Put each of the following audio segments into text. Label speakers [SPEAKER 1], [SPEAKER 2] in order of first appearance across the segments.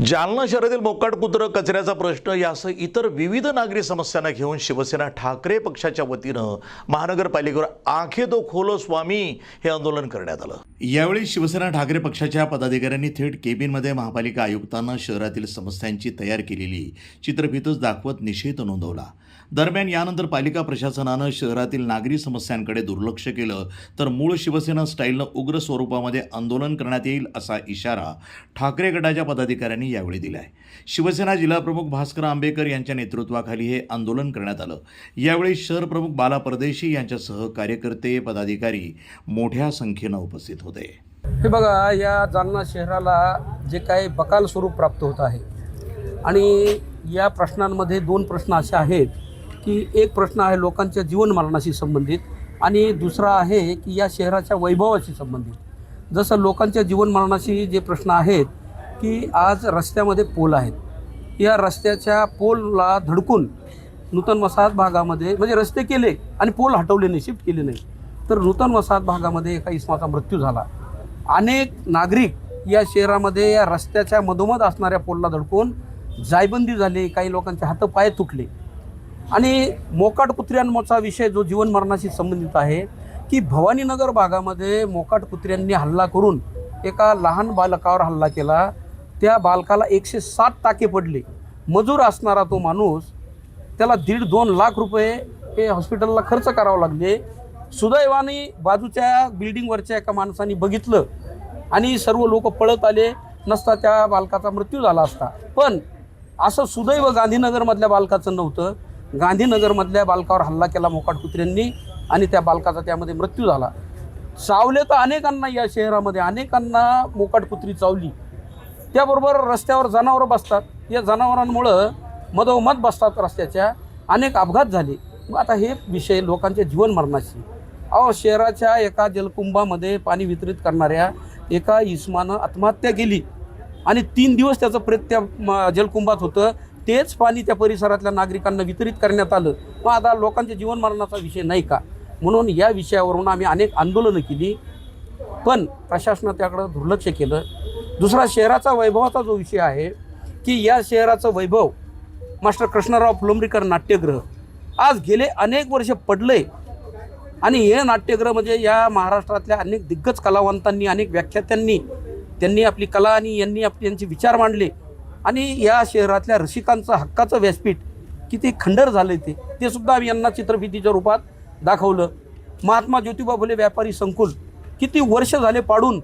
[SPEAKER 1] जालना शहरातील मोकाट कुत्र कचऱ्याचा प्रश्न यासह इतर विविध नागरी समस्यांना घेऊन शिवसेना ठाकरे पक्षाच्या वतीनं महानगरपालिकेवर आखे तो खोलो स्वामी हे आंदोलन करण्यात आलं. यावेळी शिवसेना ठाकरे पक्षाच्या पदाधिकाऱ्यांनी थेट केबिनमध्ये महापालिका आयुक्तांना शहरातील समस्यांची तयार केलेली चित्रफितच दाखवत निषेध नोंदवला. दरम्यान यानंतर पालिका प्रशासनानं शहरातील नागरी समस्यांकडे दुर्लक्ष केलं तर मूळ शिवसेना स्टाईलनं उग्र स्वरूपामध्ये आंदोलन करण्यात येईल असा इशारा ठाकरे गटाच्या पदाधिकाऱ्यांनी यावेळी दिला आहे शिवसेना जिल्हाप्रमुख भास्कर आंबेकर यांच्या नेतृत्वाखाली हे आंदोलन करण्यात आलं. यावेळी शहर प्रमुख बाला परदेशी यांच्यासह कार्यकर्ते पदाधिकारी मोठ्या संख्येनं उपस्थित होते.
[SPEAKER 2] हे बघा या जालना शहराला जे काही बकाल स्वरूप प्राप्त होत आहे आणि या प्रश्नांमध्ये दोन प्रश्न असे आहेत. की एक प्रश्न आहे लोकांच्या जीवनमरणाशी संबंधित आणि दुसरा आहे की या शहराच्या वैभवाशी संबंधित. जसं लोकांच्या जीवनमरणाशी जे प्रश्न आहेत की आज रस्त्यामध्ये पोल आहेत. या रस्त्याच्या पोलला धडकून नूतन वसाहत भागामध्ये म्हणजे रस्ते केले आणि पोल हटवले नाही शिफ्ट केले नाही. तर नूतन वसाहत भागामध्ये एका इसमाचा मृत्यू झाला. अनेक नागरिक या शहरामध्ये या रस्त्याच्या मधोमध असणाऱ्या पोलला धडकून जायबंदी झाली काही लोकांचे हातपाय तुटले. आणि मोकाट कुत्र्यांचा विषय जो जीवन मरणाशी संबंधित आहे की भवानीनगर भागामध्ये मोकाट कुत्र्यांनी हल्ला करून एका लहान बालकावर हल्ला केला. त्या बालकाला एकशे सात टाके पडले. मजूर असणारा तो माणूस त्याला दीड दोन लाख रुपये हे हॉस्पिटलला खर्च करावं लागले. सुदैवाने बाजूच्या बिल्डिंगवरच्या एका माणसाने बघितलं आणि सर्व लोक पळत आले. नसता त्या बालकाचा मृत्यू झाला असता. पण असं सुदैव गांधीनगरमधल्या बालकाचं नव्हतं. गांधीनगरमधल्या बालकावर हल्ला केला मोकाट कुत्र्यांनी आणि त्या बालकाचा त्यामध्ये मृत्यू झाला. चावले तर अनेकांना या शहरामध्ये अनेकांना मोकाट कुत्री चावली. त्याबरोबर रस्त्यावर जनावरं बसतात. या जनावरांमुळं मधोमध बसतात रस्त्याच्या. अनेक अपघात झाले. मग आता हे विषय लोकांच्या जीवन मरणाशी. अहो शहराच्या एका जलकुंभामध्ये पाणी वितरित करणाऱ्या एका इस्मानं आत्महत्या केली. आणि तीन दिवस त्याचं प्रेत त्या म- जलकुंभात होतं. तेच पाणी त्या परिसरातल्या नागरिकांना वितरित करण्यात आलं. मग आता लोकांच्या जीवनमरणाचा विषय नाही का? म्हणून या विषयावरून आम्ही अनेक आंदोलनं केली. पण प्रशासनानं त्याकडं दुर्लक्ष केलं. दुसरा शहराचा वैभवाचा जो विषय आहे की या शहराचं वैभव मास्टर कृष्णराव फुलंब्रीकर नाट्यगृह आज गेले अनेक वर्ष पडले आणि हे नाट्यगृह म्हणजे या महाराष्ट्रातल्या अनेक दिग्गज कलावंतांनी अनेक व्याख्यात्यांनी त्यांनी आपली कला आणि यांनी आपली यांचे विचार मांडले. आणि या शहरातल्या रसिकांचं हक्काचं व्यासपीठ किती खंडर झालं ते ते सुद्धा आम्ही यांना चित्रफितीच्या रूपात दाखवलं. महात्मा ज्योतिबा फुले व्यापारी संकुल किती वर्ष झाले पाडून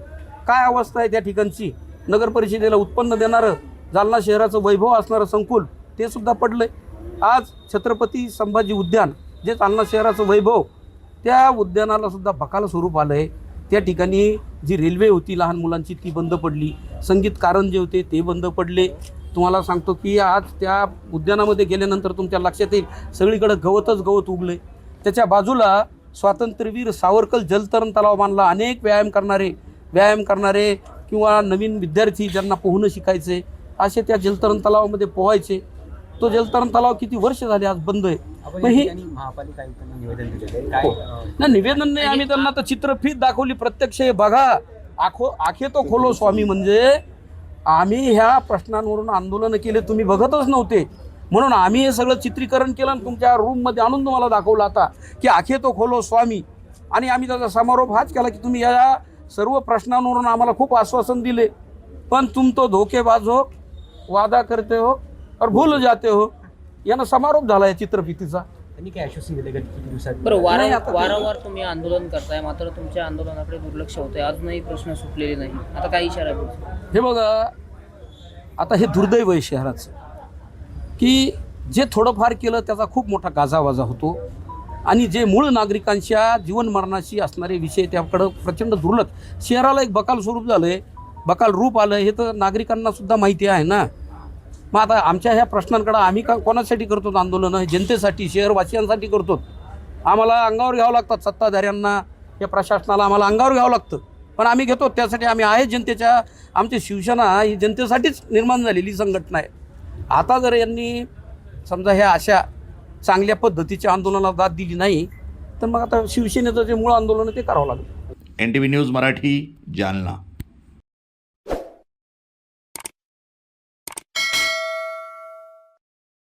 [SPEAKER 2] काय अवस्था आहे त्या ठिकाणची? नगर परिषदेला उत्पन्न देणारं जालना शहराचं वैभव असणारं संकुल ते सुद्धा आहे आज छत्रपती संभाजी उद्यान जे जालना शहराचं वैभव त्या उद्यानाला सुद्धा बकाला स्वरूप आलं आहे त्या ठिकाणी जी रेल्वे होती लहान मुलांची ती बंद पडली. संगीत कारण जे होते ते बंद पडले. तुम्हाला सांगतो की आज त्या उद्यानामध्ये गेल्यानंतर तुमच्या लक्षात येईल सगळीकडे गवतच गवत उगले त्याच्या बाजूला स्वातंत्र्यवीर सावरकर जलतरण तलाव बांधला. अनेक व्यायाम करणारे व्यायाम करणारे किंवा नवीन विद्यार्थी ज्यांना पोहणं शिकायचे असे त्या जलतरण तलावामध्ये पोहायचे. तो जलतरण तलाव किती वर्ष झाले आज बंद आहे? ही-
[SPEAKER 3] महापालिका निवेदन
[SPEAKER 2] नाही निवेदन नाही आम्ही त्यांना तर चित्रफित दाखवली. प्रत्यक्ष हे बघा. आखो आखे तो खोलो स्वामी म्हणजे आम्ही ह्या प्रश्नांवरून आंदोलनं केले तुम्ही बघतच नव्हते. म्हणून आम्ही हे सगळं चित्रीकरण केलं आणि तुमच्या रूममध्ये आणून तुम्हाला दाखवलं आता की आखे तो खोलो स्वामी. आणि आम्ही त्याचा समारोप हाच केला की तुम्ही या सर्व प्रश्नांवरून आम्हाला खूप आश्वासन दिले. पण तुम तो धोकेबाज हो वादा करते हो और भूल जाते हो. यानं समारोप झाला या चित्रफितीचा.
[SPEAKER 3] त्यांनी काय आश्वासन दिलं का किती दिवसात?
[SPEAKER 4] बरं
[SPEAKER 2] नाही,
[SPEAKER 4] वारंवार वारंवार तुम्ही आंदोलन करताय मात्र तुमच्या आंदोलनाकडे दुर्लक्ष होतंय. अजूनही प्रश्न सुटलेले नाही. आता काय इशारा आहे पुढचा?
[SPEAKER 2] हे बघा आता हे दुर्दैव आहे शहराचं की जे थोडंफार केलं त्याचा खूप मोठा गाजावाजा होतो. आणि जे मूळ नागरिकांच्या जीवन मरणाशी असणारे विषय त्याकडं प्रचंड दुर्लक्ष. शहराला एक बकाल स्वरूप झालं आहे बकाल रूप आलं हे तर नागरिकांना सुद्धा माहिती आहे ना. मग आता आमच्या ह्या प्रश्नांकडं आम्ही का कोणासाठी करतो आंदोलनं? जनतेसाठी शहरवासियांसाठी करतो. आम्हाला अंगावर घ्यावं लागतात सत्ताधाऱ्यांना या प्रशासनाला आम्हाला अंगावर घ्यावं लागतं. पण आम्ही घेतो त्यासाठी आम्ही आहे. जनतेच्या आमची शिवसेना ही जनतेसाठीच निर्माण झालेली संघटना आहे. आता जर यांनी समजा ह्या अशा चांगल्या पद्धतीच्या आंदोलनाला दाद दिली नाही तर मग आता शिवसेनेचं जे मूळ आंदोलन ते करावं लागेल.
[SPEAKER 1] N T V news Marathi Jalna.